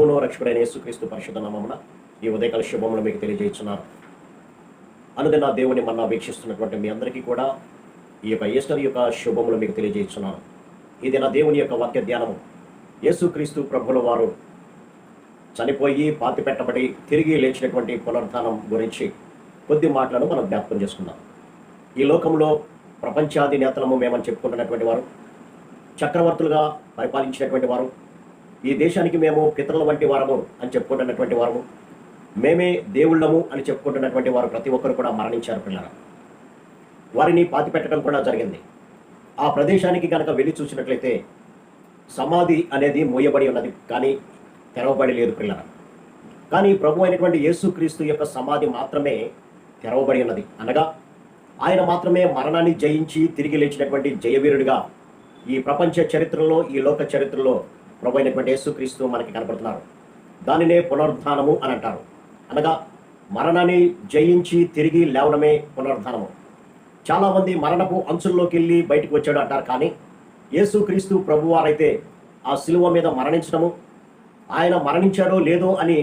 ప్రభువులో రక్షకుడైన యేసుక్రీస్తు పరిశుద్ధ నామమున ఈ ఉదయకాల శుభములు మీకు తెలియజేస్తున్నారు అనుదిన దేవుని మన్నా వీక్షిస్తున్నటువంటి మీ అందరికీ కూడా ఈ యొక్క ఈస్టర్ యొక్క శుభములు మీకు తెలియజేస్తున్నాను. ఇది నా దేవుని యొక్క వాక్య ధ్యానము యేసుక్రీస్తు ప్రభుల వారు చనిపోయి పాతి పెట్టబడి తిరిగి లేచినటువంటి పునరుద్ధానం గురించి కొద్ది మాటలను మనం జ్ఞాపకం చేసుకుందాం. ఈ లోకంలో ప్రపంచాధినేతలము మేమని చెప్పుకుంటున్నటువంటి వారు చక్రవర్తులుగా పరిపాలించినటువంటి వారు ఈ దేశానికి మేము పితరుల వంటి వారము అని చెప్పుకుంటున్నటువంటి వారము. మేమే దేవుళ్ళము అని చెప్పుకుంటున్నటువంటి వారు ప్రతి ఒక్కరు కూడా మరణించారు పిల్లల వారిని పాతి పెట్టడం కూడా జరిగింది. ఆ ప్రదేశానికి కనుక వెళ్ళి చూసినట్లయితే సమాధి అనేది మూయబడి ఉన్నది. కానీ తెరవబడి లేదు పిల్లల కానీ ప్రభు అయినటువంటి యేసుక్రీస్తు యొక్క సమాధి మాత్రమే తెరవబడి ఉన్నది. అనగా ఆయన మాత్రమే మరణాన్ని జయించి తిరిగి లేచినటువంటి జయవీరుడిగా ఈ ప్రపంచ చరిత్రలో ఈ లోక చరిత్రలో ప్రభు అయినటువంటి యేసుక్రీస్తు మనకి కనపడుతున్నారు. దానినే పునరుద్ధానము అని అంటారు. అనగా మరణాన్ని జయించి తిరిగి లేవడమే పునరుద్ధానము. చాలామంది మరణపు అంచుల్లోకి వెళ్ళి బయటకు వచ్చాడు అంటారు. కానీ యేసుక్రీస్తు ప్రభువారైతే ఆ శిలువ మీద మరణించడము ఆయన మరణించాడో లేదో అని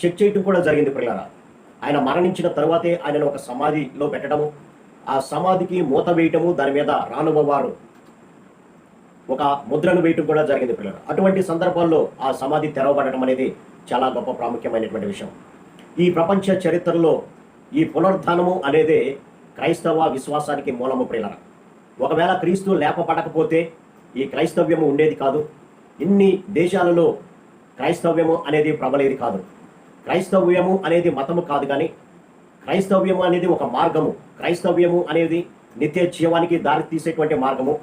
చెక్ చేయటం కూడా జరిగింది పిల్లరా ఆయన మరణించిన తర్వాతే ఆయనను ఒక సమాధిలో పెట్టడము ఆ సమాధికి మూత వేయటము దాని మీద రానుభవారు ఒక ముద్రను వేయటం కూడా జరిగింది పిల్లలు. అటువంటి సందర్భాల్లో ఆ సమాధి తెరవబడటం అనేది చాలా గొప్ప ప్రాముఖ్యమైనటువంటి విషయం. ఈ ప్రపంచ చరిత్రలో ఈ పునరుద్ధానము అనేది క్రైస్తవ విశ్వాసానికి మూలము ప్రియులర ఒకవేళ క్రీస్తు లేపబడకపోతే ఈ క్రైస్తవ్యము ఉండేది కాదు. ఇన్ని దేశాలలో క్రైస్తవ్యము అనేది ప్రబలేది కాదు. క్రైస్తవ్యము అనేది మతము కాదు కానీ క్రైస్తవ్యము అనేది ఒక మార్గము. క్రైస్తవ్యము అనేది నిత్య జీవానికి దారి తీసేటువంటి మార్గము.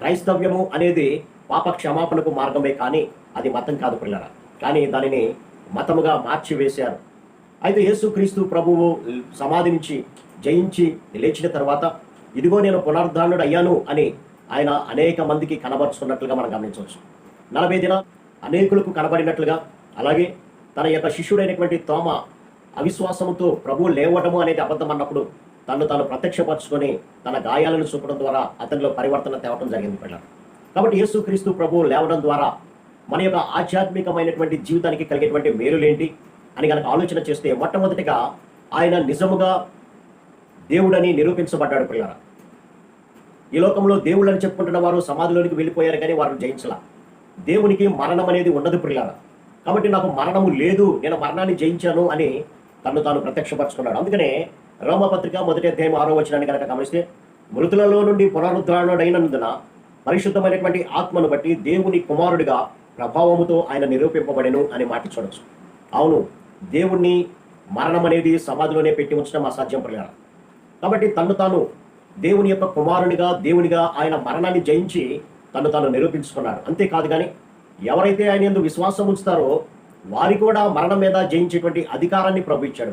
క్రైస్తవ్యము అనేది పాప క్షమాపణకు మార్గమే కానీ అది మతం కాదు పిల్లరా. కానీ దానిని మతముగా మార్చి వేశారు అయితే యేసుక్రీస్తు ప్రభువు సమాధి నుంచి జయించి లేచిన తర్వాత ఇదిగో నేను పునరుద్ధానుడు అయ్యాను అని ఆయన అనేక మందికి కనబరుచుకున్నట్లుగా మనం గమనించవచ్చు. నలభై దిన అనేకులకు కనబడినట్లుగా అలాగే తన యొక్క శిష్యుడైనటువంటి తోమ అవిశ్వాసముతో ప్రభువు లేవటము అనేది అబద్ధం అన్నప్పుడు తను తాను ప్రత్యక్షపరచుకొని తన గాయాలను చూపడం ద్వారా అతనిలో పరివర్తన తేవటం జరిగింది పిల్లలు. కాబట్టి యేసుక్రీస్తు ప్రభువు లేవడం ద్వారా మన యొక్క ఆధ్యాత్మికమైనటువంటి జీవితానికి కలిగేటువంటి మేలులేంటి అని కనుక ఆలోచన చేస్తే మొట్టమొదటిగా ఆయన నిజముగా దేవుడని నిరూపించబడ్డాడు పిల్లల. ఈ లోకంలో దేవుళ్ళని చెప్పుకుంటున్న వారు సమాధిలోనికి వెళ్ళిపోయారు కానీ వారిని జయించాల. దేవునికి మరణం అనేది ఉండదు పిల్లల. కాబట్టి నాకు మరణము లేదు నేను మరణాన్ని జయించాను అని తను తాను ప్రత్యక్షపరచుకున్నాడు. అందుకనే రోమపత్రిక మొదటి అధ్యాయం ఆరో వచనాన్ని కనుక గమనిస్తే మృతులలో నుండి పునరుద్ధరణుడైనందున పరిశుద్ధమైనటువంటి ఆత్మను బట్టి దేవుని కుమారుడిగా ప్రభావముతో ఆయన నిరూపింపబడెను అని మాట చూడవచ్చు అవును దేవుణ్ణి మరణం అనేది సమాధిలోనే పెట్టి ఉంచడం అసాధ్యం పిల్లల కాబట్టి తను తాను దేవుని యొక్క కుమారునిగా దేవునిగా ఆయన మరణాన్ని జయించి తను తాను నిరూపించుకున్నాడు. అంతేకాదు కానీ ఎవరైతే ఆయన ఎందుకు విశ్వాసం ఉంచుతారో వారి కూడా మరణం మీద జయించేటువంటి అధికారాన్ని ప్రభు ఇచ్చాడు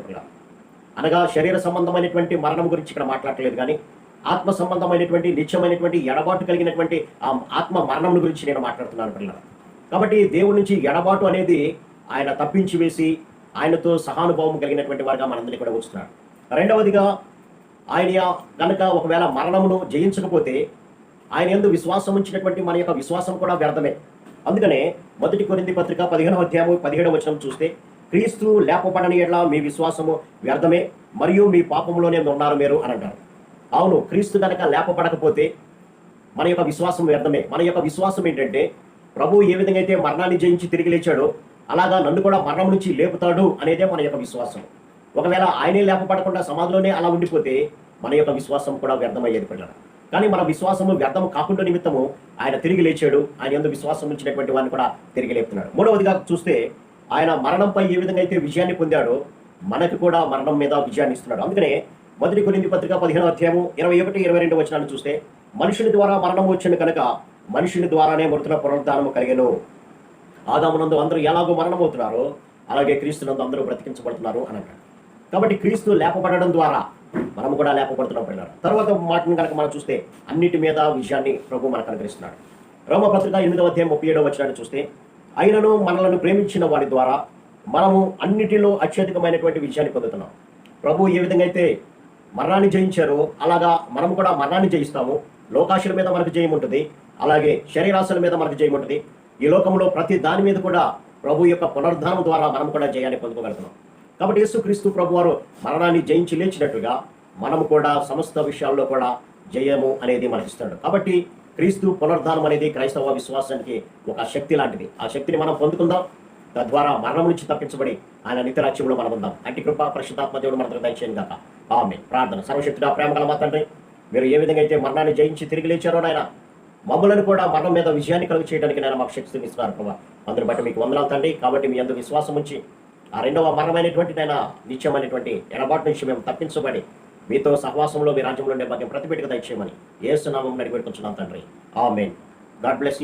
అనగా శరీర సంబంధమైనటువంటి మరణం గురించి ఇక్కడ మాట్లాడలేదు కానీ ఆత్మ సంబంధమైనటువంటి నిత్యమైనటువంటి ఎడబాటు కలిగినటువంటి ఆ ఆత్మ మరణం గురించి నేను మాట్లాడుతున్నాను పిల్లలు. కాబట్టి దేవుడి నుంచి ఎడబాటు అనేది ఆయన తప్పించి వేసి ఆయనతో సహానుభావం కలిగినటువంటి వారిగా మనందరినీ కూడా ఉంచుతున్నాడు. రెండవదిగా ఆయన కనుక ఒకవేళ మరణమును జయించకపోతే ఆయన ఎందు విశ్వాసం ఉంచినటువంటి మన యొక్క విశ్వాసం కూడా వ్యర్థమే. అందుకనే మొదటి కొరింది పత్రిక పదిహేనవ అధ్యాయం పదిహేడవ వచనం చూస్తే క్రీస్తు లేపబడని ఎడ్ల మీ విశ్వాసము వ్యర్థమే మరియు మీ పాపంలోనే ఉన్నారు మీరు అని అంటారు. అవును క్రీస్తు కనుక లేపబడకపోతే మన యొక్క విశ్వాసం వ్యర్థమే. మన యొక్క విశ్వాసం ఏంటంటే ప్రభు ఏ విధంగా అయితే మరణాన్ని జయించి తిరిగి లేచాడో అలాగా నన్ను కూడా మరణం నుంచి లేపుతాడు అనేదే మన యొక్క విశ్వాసం. ఒకవేళ ఆయనే లేపబడకుండా సమాధిలోనే అలా ఉండిపోతే మన యొక్క విశ్వాసం కూడా వ్యర్థమయ్యేది పిల్లలు కానీ మన విశ్వాసము వ్యర్థం కాకుండా నిమిత్తము ఆయన తిరిగి లేచాడు. ఆయన ఎందుకు విశ్వాసం ఉంచినటువంటి వారిని కూడా తిరిగి లేపుతున్నాడు. మూడవదిగా చూస్తే ఆయన మరణంపై ఏ విధంగా అయితే విజయాన్ని పొందాడో మనకు కూడా మరణం మీద విజయాన్ని ఇస్తున్నాడు. అందుకనే మొదటి కొరింది పత్రిక పదిహేను అధ్యాయము ఇరవై ఒకటి ఇరవై రెండు వచనాలు చూస్తే మనుషుల ద్వారా మరణం వచ్చింది కనుక మనుషుల ద్వారానే మృతుల పునరుద్ధానము కలిగను. ఆదామునందు అందరూ ఎలాగో మరణం అవుతున్నారో అలాగే క్రీస్తునందు అందరూ బ్రతికించబడుతున్నారు అని అంటాడు కాబట్టి క్రీస్తు లేపబడడం ద్వారా మనం కూడా లేపబడుతున్నాం పడినారు తర్వాత మాటను కనుక మనం చూస్తే అన్నిటి మీద విజయాన్ని ప్రభు మనకు అనుగ్రహిస్తున్నాడు. రోమపత్రిక ఎనిమిదవ అధ్యాయం ముప్పై ఏడవ చూస్తే అయినను మనలను ప్రేమించిన వారి ద్వారా మనము అన్నిటిలో అత్యధికమైనటువంటి విజయాన్ని పొందుతున్నాం. ప్రభు ఏ విధంగా అయితే మరణాన్ని జయించారో అలాగా మనం కూడా మరణాన్ని జయిస్తాము. లోకాశుల మీద మనకు జయం ఉంటుంది. అలాగే శరీరాశుల మీద మనకు జయం ఉంటుంది. ఈ లోకంలో ప్రతి దాని మీద కూడా ప్రభు యొక్క పునరుద్ధానం ద్వారా మనం కూడా జయాన్ని పొందుకోగలుగుతున్నాం. కాబట్టి యేసుక్రీస్తు ప్రభు వారు మరణాన్ని జయించి లేచినట్టుగా మనము కూడా సమస్త విషయాల్లో కూడా జయము అనేది మనకిస్తాడు. కాబట్టి క్రీస్తు పునరుద్ధానం అనేది క్రైస్తవ విశ్వాసానికి ఒక శక్తి లాంటిది. ఆ శక్తిని మనం పొందుకుందాం. తద్వారా మరణం నుంచి తప్పించబడి ఆయన నిత్యరాజ్యంలో మనం ఉందాం. అట్టి కృప పరిశుద్ధాత్మ దేవుడు మనకు దయచేయండి కాక ఆమె ప్రార్థన. సర్వశక్తుడా ప్రేమ గల తండ్రి మీరు ఏ విధంగా అయితే మరణాన్ని జయించి తిరిగి లేచారో నాయన మమ్మలను కూడా మరణం మీద విజయాన్ని కలుగు చేయడానికి నేను మాకు శక్తిని ఇస్తున్నారు ప్రభావ అందుని బట్టి మీకు వందనాలు తండ్రి. కాబట్టి మీ అందరూ విశ్వాసం ఉంచి ఆ రెండవ మరణమైనటువంటి నేను నిత్యమైనటువంటి ఎడబాటు నుంచి మేము తప్పించబడి మీతో సహవాసంలో మీ రాజ్యంలో ఉండే భాగ్యం ప్రతిపెట్టుకు దయచేయమని ఏసునామం నడిపెట్టుకుంటున్నాం తండ్రి. ఆమెన్. God bless you.